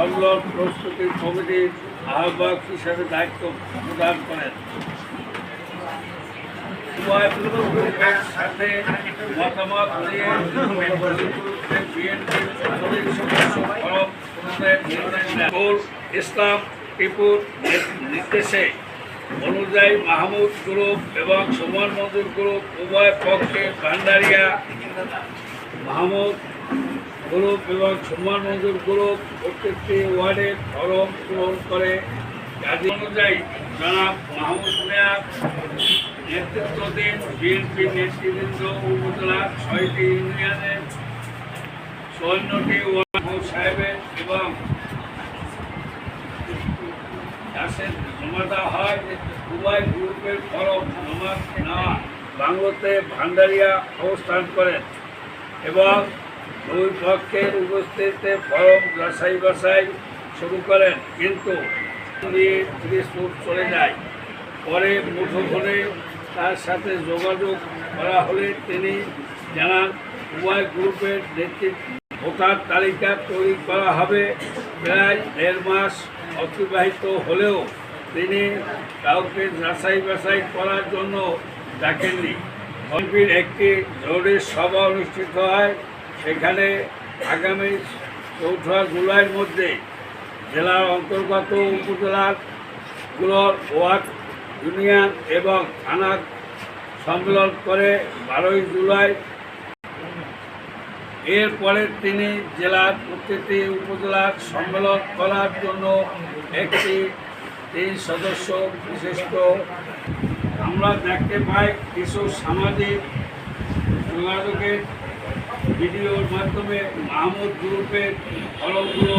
সম্মেলন প্রস্তুতি কমিটির আহ্বায়ক হিসেবে দায়িত্ব প্রদান করেন। ইসলাম টিপুর নির্দেশে অনুযায়ী মাহমুদ গ্রুপ এবং সুমন মজুর গ্রুপ উভয় পক্ষে ভান্ডারিয়া মাহমুদ গ্রুপ এবং সুমন মজুর গ্রুপ প্রত্যেকটি ওয়ার্ডের ফরম পূরণ করে। কাজী অনুযায়ী জনাব মাহমুদ মিয়া নেতৃত্বাধীন বিএনপি নেতৃবৃন্দ উপজেলার ছয়টি ইউনিয়নের চুয়ান্নটি ওয়ার্ড সাহেবের এবং দাসের জমা হয়। উভয় গ্রুপের ফরম জমা নেওয়া বাংলোতে ভান্ডারিয়া অবস্থান করেন এবং দুই পক্ষের উপস্থিতিতে ফরম যাচাই বাছাই শুরু করেন, কিন্তু নিয়ে চলে যায়। পরে মুঠোফোনে তার সাথে যোগাযোগ করা হলে তিনি জানান, উভয় গ্রুপের নেতৃত্ব ভোটার তালিকা তৈরি করা হবে। প্রায় দেড় মাস অতিবাহিত হলেও তিনি কাউকে যাচাই বাছাই করার জন্য ডাকেননি। বিএনপির একটি জরুরি সভা অনুষ্ঠিত হয়। সেখানে আগামী চৌঠা জুলাইয়ের মধ্যে জেলার অন্তর্গত উপজেলাগুলোর ওয়ার্ড, ইউনিয়ন এবং থানা সম্মেলন করে বারোই জুলাই। এরপরে তিনি জেলার প্রতিটি উপজেলার সম্মেলন করার জন্য একটি তিন সদস্য বিশিষ্ট। আমরা দেখতে পাই কিছু সামাজিক যোগাযোগের ভিডিওর মাধ্যমে মাহমুদ গ্রুপের ফলগুলো